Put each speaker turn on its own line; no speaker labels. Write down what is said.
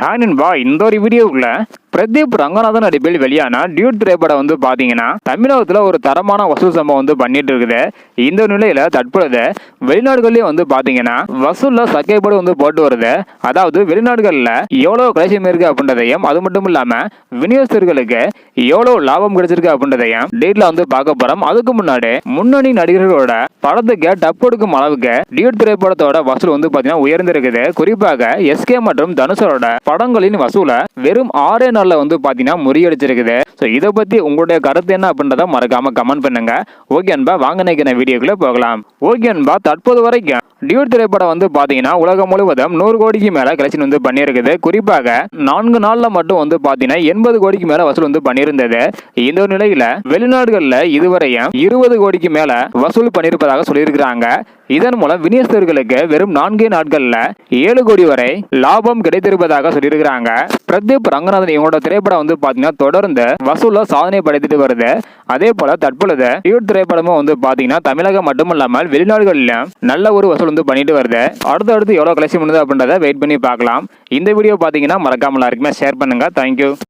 Hi வா இந்த ஒரு வீடியோக்குள்ளே பிரதீப் ரங்கநாதன் நடிப்பில் வெளியான டியூட் திரைப்படம் வந்து பாத்தீங்கன்னா தமிழகத்துல ஒரு தரமான வசூல் சம்பவம் வந்து பண்ணிட்டு இருக்குது. இந்த நிலையில தற்பொழுது வெளிநாடுகள்லயும் வந்து பாத்தீங்கன்னா வசூல்ல சக்கைப்படு வந்து போட்டு வருது. அதாவது வெளிநாடுகள்ல எவ்வளவு கலெக்ஷன் இருக்கு அப்படின்றதையும் அது மட்டும் இல்லாம விநியோகஸ்தர்களுக்கு எவ்வளவு லாபம் கிடைச்சிருக்கு அப்படின்றதையும் டேட்ல வந்து பார்க்க போறோம். அதுக்கு முன்னாடி முன்னணி நடிகர்களோட படத்துக்கு டப் கொடுக்கும் அளவுக்கு டியூட் திரைப்படத்தோட வசூல் வந்து பாத்தீங்கன்னா உயர்ந்திருக்குது. குறிப்பாக எஸ்கே மற்றும் தனுஷரோட படங்களின் வசூலை வெறும் ஆறே நாளில் வந்து பாத்தீங்கன்னா முறியடிச்சிருக்குது. ஸோ இதை பத்தி உங்களுடைய கருத்து என்ன அப்படின்றத மறக்காம கமெண்ட் பண்ணுங்க. ஓகே அன்பா வாங்க நினைக்கிற வீடியோக்குள்ளே போகலாம். ஓகே அன்பா தற்போது வரைக்கும் டியூட் திரைப்படம் வந்து பாத்தீங்கன்னா உலகம் முழுவதும் நூறு கோடிக்கு மேல கலெக்ஷன் வந்து பண்ணியிருக்குது. குறிப்பாக நான்கு நாள்ல மட்டும் வந்து பாத்தீங்கன்னா எண்பது கோடிக்கு மேலே வசூல் வந்து பண்ணியிருந்தது. இந்த நிலையில் நிலையில இதுவரையும் இருபது கோடிக்கு மேல வசூல் பண்ணியிருப்பதாக சொல்லியிருக்கிறாங்க. இதன் மூலம் விநியோகஸ்தர்களுக்கு வெறும் நான்கே நாட்கள்ல ஏழு கோடி வரை லாபம் கிடைத்திருப்பதாக சொல்லியிருக்கிறாங்க. பிரதீப் ரங்கநாதன் இவங்களோட திரைப்படம் வந்து பாத்தீங்கன்னா தொடர்ந்து வசூல சாதனை படைத்துட்டு வருது. அதே போல தற்பொழுது டியூட் திரைப்படமும் வந்து பாத்தீங்கன்னா தமிழகம் மட்டுமல்லாமல் வெளிநாடுகளிலும் நல்ல ஒரு வசூல் வந்து பண்ணிட்டு வருது. அடுத்தடுத்து எவ்வளவு கலெக்ஷன் பண்ணுது அப்படின்றத வெயிட் பண்ணி பார்க்கலாம். இந்த வீடியோ பாத்தீங்கன்னா மறக்காம எல்லாருக்குமே ஷேர் பண்ணுங்க. தேங்க்யூ